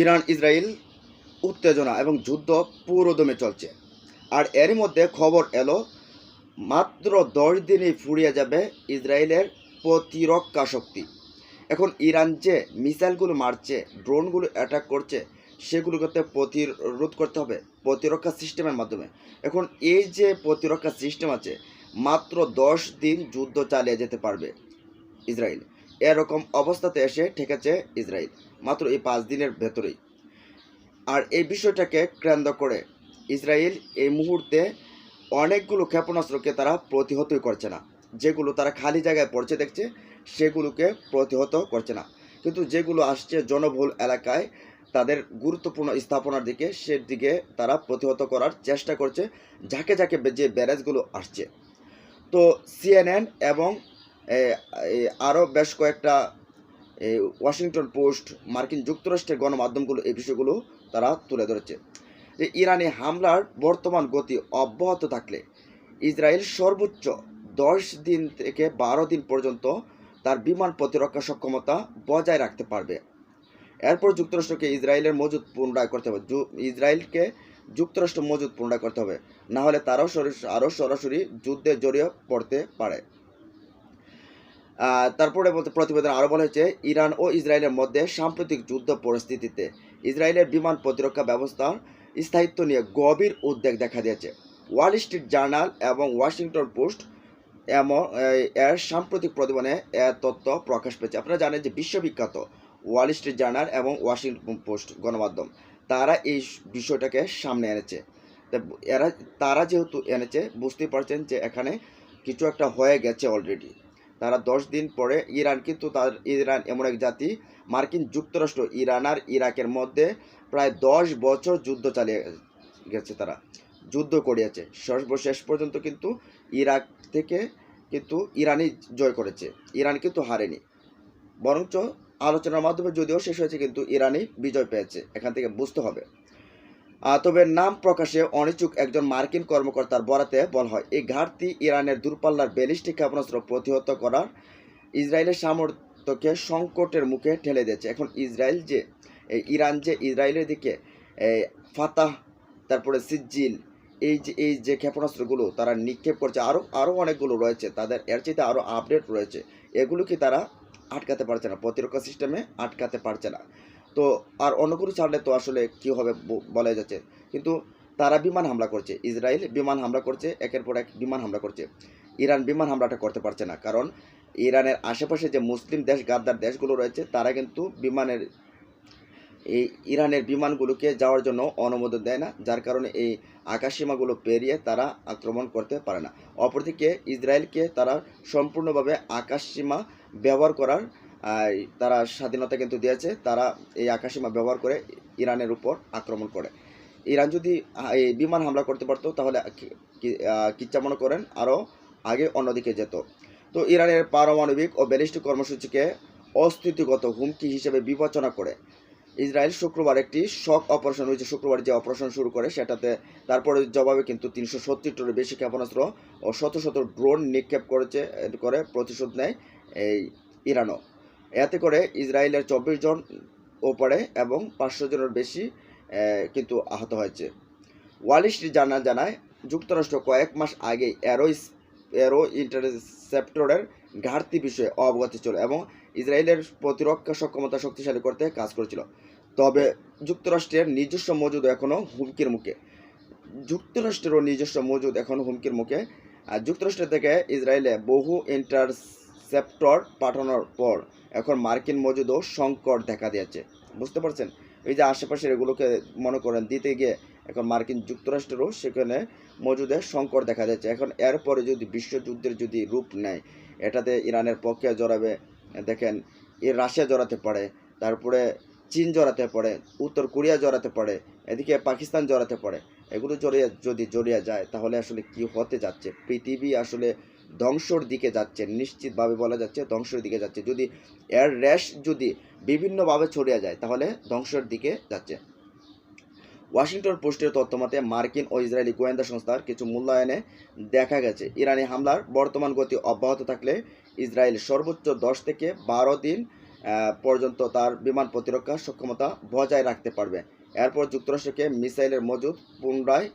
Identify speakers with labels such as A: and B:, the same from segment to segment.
A: Iran, Israel উত্তেজনা এবং যুদ্ধ পুরোদমে চলছে। আর এরই মধ্যে খবর এলো, মাত্র দশ দিনেই ফুরিয়ে যাবে ইসরায়েলের প্রতিরক্ষা শক্তি। এখন ইরান যে মিসাইলগুলো মারছে, ড্রোনগুলো অ্যাটাক করছে, সেগুলোকে প্রতিরোধ করতে হবে প্রতিরক্ষা সিস্টেমের মাধ্যমে। এখন এই যে প্রতিরক্ষা সিস্টেম আছে, মাত্র দশ দিন যুদ্ধ চালিয়ে যেতে পারবে ইসরায়েল। এরকম অবস্থাতে এসে ঠেকেছে ইসরায়েল, মাত্র এই পাঁচ দিনের ভেতরেই। আর এই বিষয়টাকে কেন্দ্র করে ইসরায়েল এই মুহূর্তে অনেকগুলো ক্ষেপণাস্ত্রকে তারা প্রতিহতই করছে না। যেগুলো তারা খালি জায়গায় পড়ছে দেখছে, সেগুলোকে প্রতিহত করছে না। কিন্তু যেগুলো আসছে জনবহুল এলাকায়, তাদের গুরুত্বপূর্ণ স্থাপনার দিকে সেদিকে তারা প্রতিহত করার চেষ্টা করছে যাকে যাকে যে ব্যারেজগুলো আসছে। তো সিএনএন এবং আরও বেশ কয়েকটা ওয়াশিংটন পোস্ট মার্কিন যুক্তরাষ্ট্রের গণমাধ্যমগুলো এই বিষয়গুলো তারা তুলে ধরেছে। যে ইরানি হামলার বর্তমান গতি অব্যাহত থাকলে ইসরায়েল সর্বোচ্চ দশ দিন থেকে বারো দিন পর্যন্ত তার বিমান প্রতিরক্ষা সক্ষমতা বজায় রাখতে পারবে। এরপর যুক্তরাষ্ট্রকে ইসরায়েলের মজুদ পুনরায় করতে হবে। ইসরায়েলকে যুক্তরাষ্ট্র মজুদ পুনরায় করতে হবে। না হলে তারাও আরও সরাসরি যুদ্ধে জড়িয়ে পড়তে পারে। তারপরে বলতে প্রতিবেদন আরও বলা হয়েছে, ইরান ও ইসরায়েলের মধ্যে সাম্প্রতিক যুদ্ধ পরিস্থিতিতে ইসরায়েলের বিমান প্রতিরক্ষা ব্যবস্থার স্থায়িত্ব নিয়ে গভীর উদ্বেগ দেখা দিয়েছে। ওয়াল স্ট্রিট জার্নাল এবং ওয়াশিংটন পোস্ট এমন এর সাম্প্রতিক প্রতিবেদনে এর তথ্য প্রকাশ পেয়েছে। আপনারা জানেন যে বিশ্ববিখ্যাত ওয়াল স্ট্রিট জার্নাল এবং ওয়াশিংটন পোস্ট গণমাধ্যম, তারা এই বিষয়টাকে সামনে এনেছে। এরা, তারা যেহেতু এনেছে, বুঝতেই পারছেন যে এখানে কিছু একটা হয়ে গেছে অলরেডি। তারা দশ দিন পরে ইরান কিন্তু তার, ইরান এমন এক জাতি, মার্কিন যুক্তরাষ্ট্র, ইরান আর ইরাকের মধ্যে প্রায় দশ বছর যুদ্ধ চালিয়ে গেছে তারা, যুদ্ধ করিয়াছে। সর্বশেষ পর্যন্ত কিন্তু ইরাক থেকে কিন্তু ইরানই জয় করেছে, ইরান কিন্তু হারেনি। বরঞ্চ আলোচনার মাধ্যমে যদিও শেষ হয়েছে, কিন্তু ইরানই বিজয় পেয়েছে, এখান থেকে বুঝতে হবে। তবে নাম প্রকাশে অনিচ্ছুক একজন মার্কিন কর্মকর্তার বরাতে বলা হয়। এই ঘাটতি ইরানের দূরপাল্লার ব্যালিস্টিক ক্ষেপণাস্ত্র প্রতিহত করার ইসরায়েলের সামর্থ্যকে সংকটের মুখে ঠেলে দিয়েছে। এখন ইসরায়েল যে ইরান যে ইসরায়েলের দিকে ফাতাহ, তারপরে সিজ্জিল, এই যে এই যে ক্ষেপণাস্ত্রগুলো তারা নিক্ষেপ করছে আরও আরও অনেকগুলো রয়েছে। তাদের এর চাইতে আরও আপডেট রয়েছে। এগুলো কি তারা আটকাতে পারছে না? প্রতিরক্ষা সিস্টেমে আটকাতে পারছে না। তো আর অন্য কোনো ছাড়লে তো আসলে কী হবে বলা যাচ্ছে। কিন্তু তারা বিমান হামলা করছে, ইসরায়েল বিমান হামলা করছে, একের পর এক বিমান হামলা করছে। ইরান বিমান হামলাটা করতে পারছে না, কারণ ইরানের আশেপাশে যে মুসলিম দেশ, গাদ্দার দেশগুলো রয়েছে, তারা কিন্তু বিমানের এই ইরানের বিমানগুলোকে যাওয়ার জন্য অনুমোদন দেয় না, যার কারণে এই আকাশসীমাগুলো পেরিয়ে তারা আক্রমণ করতে পারে না। অপরদিকে ইসরায়েলকে তারা সম্পূর্ণভাবে আকাশসীমা ব্যবহার করার তারা স্বাধীনতা কিন্তু দিয়েছে, তারা এই আকাশীমা ব্যবহার করে ইরানের উপর আক্রমণ করে। ইরান যদি এই বিমান হামলা করতে পারতো, তাহলে কিচ্ছা মনে করেন? আরও আগে অন্যদিকে যেত। তো ইরানের পারমাণবিক ও ব্যালিস্টিক কর্মসূচিকে অস্থিতিগত হুমকি হিসেবে বিবেচনা করে ইসরায়েল শুক্রবার একটি শক অপারেশন হয়েছে শুক্রবার যে অপারেশন শুরু করে, সেটাতে তারপরে জবাবে কিন্তু তিনশো সত্তরটির বেশি ক্ষেপণাস্ত্র ও শত শত ড্রোন নিক্ষেপ করেছে, করে প্রতিশোধ নেয় এই ইরানও। এতে করে ইসরায়েলের চব্বিশ জন ওপরে এবং পাঁচশো জনের বেশি কিন্তু আহত হয়েছে। ওয়াল স্ট্রিট জানা জানায়, যুক্তরাষ্ট্র কয়েক মাস আগেই অ্যারো অ্যারো ইন্টারসেপ্টরের ঘাটতি বিষয়ে অবগত ছিল এবং ইসরায়েলের প্রতিরক্ষা সক্ষমতা শক্তিশালী করতে কাজ করেছিল। তবে যুক্তরাষ্ট্রের নিজস্ব মজুদ এখনও হুমকির মুখে। যুক্তরাষ্ট্রেরও নিজস্ব মজুদ এখনও হুমকির মুখে। আর যুক্তরাষ্ট্র থেকে ইসরায়েলে বহু ইন্টারসেপ্টর পাঠানোর পর এখন মার্কিন মজুদও সংকট দেখা দিয়েছে। বুঝতে পারছেন? এই যে আশেপাশের এগুলোকে মনে করেন দিতে গিয়ে এখন মার্কিন যুক্তরাষ্ট্রেরও সেখানে মজুদের সংকট দেখা যাচ্ছে এখন এরপরে যদি বিশ্বযুদ্ধের যদি রূপ নেয়, এটাতে ইরানের পক্ষে জড়াবে, দেখেন, এ রাশিয়া জড়াতে পারে, তারপরে চীন জড়াতে পারে, উত্তর কোরিয়া জড়াতে পারে, এদিকে পাকিস্তান জড়াতে পারে, এগুলো জড়িয়ে যদি জড়িয়ে যায়, তাহলে আসলে কি হতে যাচ্ছে? পৃথিবী আসলে ধ্বংসর দিকে যাচ্ছে, নিশ্চিতভাবে বলা যাচ্ছে ধ্বংসের দিকে যাচ্ছে। যদি এর র্যাশ যদি বিভিন্নভাবে ছড়িয়ে যায়, তাহলে ধ্বংসের দিকে যাচ্ছে। ওয়াশিংটন পোস্টের তথ্যমতে মার্কিন ও ইসরায়েলি গোয়েন্দা সংস্থার কিছু মূল্যায়নে দেখা গেছে, ইরানি হামলার বর্তমান গতি অব্যাহত থাকলে ইসরায়েল সর্বোচ্চ দশ থেকে বারো দিন পর্যন্ত তার বিমান প্রতিরক্ষা সক্ষমতা বজায় রাখতে পারবে। এরপর যুক্তরাষ্ট্রকে মিসাইলের মজুদ পুনরায়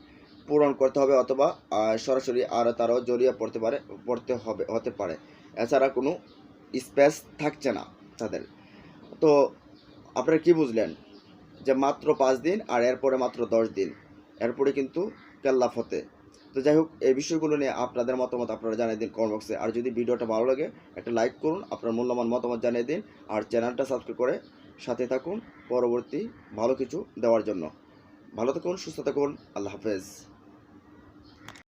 A: পূরণ করতে হবে অথবা সরাসরি আর তারও জড়িয়ে পড়তে পারে, পড়তে হবে, হতে পারে। এছাড়া কোনো স্পেস থাকছে না তাদের। তো আপনারা কি বুঝলেন? যে মাত্র পাঁচ দিন আর এরপরে মাত্র দশ দিন। এরপরে কিন্তু কেল্লাফ হতে তো যাই হোক, এই বিষয়গুলো নিয়ে আপনাদের মতামত আপনারা জানিয়ে দিন কমেন্ট বক্সে আর যদি ভিডিওটা ভালো লাগে, একটা লাইক করুন, আপনার মূল্যবান মতামত জানিয়ে দিন। আর চ্যানেলটা সাবস্ক্রাইব করে সাথে থাকুন পরবর্তী ভালো কিছু দেওয়ার জন্য। ভালো থাকুন, সুস্থ থাকুন, আল্লাহ হাফেজ।